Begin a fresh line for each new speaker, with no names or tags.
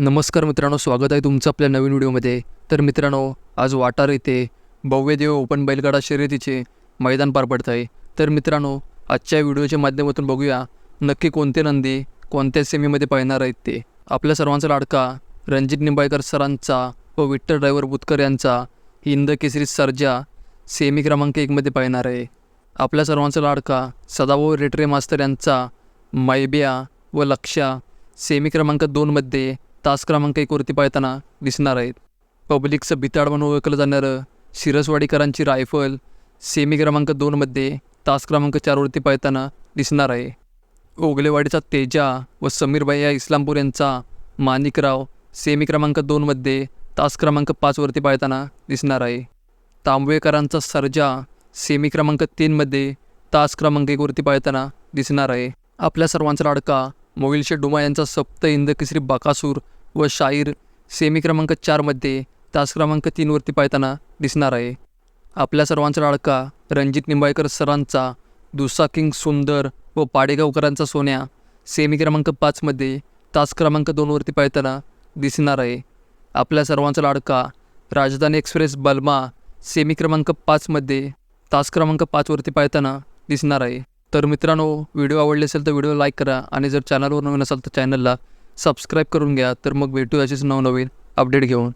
नमस्कार मित्रांनो स्वागत आहे तुमचं आपल्या नवीन व्हिडिओमध्ये. तर मित्रांनो आज वाटार येथे भव्यदेव ओपन बैलगाडा शर्यतीचे मैदान पार पडत आहे. तर मित्रांनो आजच्या व्हिडिओच्या माध्यमातून बघूया नक्की कोणते नंदी कोणत्या सेमीमध्ये पाहणार आहेत ते. आपल्या सर्वांचा लाडका रणजित निंबाळकर सरांचा व विठ्ठल ड्रायव्हर बुतकर यांचा हिंद केसरी सर्जा सेमी क्रमांक एकमध्ये पाहणार आहे. आपल्या सर्वांचा लाडका सदाभाऊ रेटरे मास्तर यांचा मैबिया व लक्षा सेमी क्रमांक दोनमध्ये तास क्रमांक एकवरती पाहताना दिसणार आहेत. पब्लिकचं भिताड म्हणून ओळखलं जाणारं शिरसवाडीकरांची रायफल सेमी क्रमांक दोनमध्ये तास क्रमांक चारवरती पाहताना दिसणार आहे. ओगलेवाडीचा तेजा व समीरबाई या इस्लामपूर यांचा माणिकराव सेमी क्रमांक दोनमध्ये तास क्रमांक पाचवरती पाहताना दिसणार आहे. तांबवेकरांचा सर्जा सेमी क्रमांक तीनमध्ये तास क्रमांक एकवरती पाहताना दिसणार आहे. आपल्या सर्वांचा लाडका मोहिलशे डुमा यांचा सप्त इंद किसरी बाकासूर व शाहीर सेमी क्रमांक चारमध्ये तास क्रमांक तीनवरती पाहताना दिसणार आहे. आपल्या सर्वांचा लाडका रणजित निंबाळकर सरांचा दुसा किंग सुंदर व पाडेगावकरांचा सोन्या सेमी क्रमांक पाचमध्ये तास क्रमांक दोनवरती पाहताना दिसणार आहे. आपल्या सर्वांचा लाडका राजधानी एक्सप्रेस बल्मा सेमी क्रमांक पाचमध्ये तास क्रमांक पाचवरती पाहताना दिसणार आहे. तर मित्रांनो व्हिडिओ आवडले असेल तर व्हिडिओ लाईक करा आणि जर चॅनलवर नवीन असाल तर चॅनलला सबस्क्राईब करून घ्या. तर मग भेटू अशीच नवनवीन अपडेट घेऊन.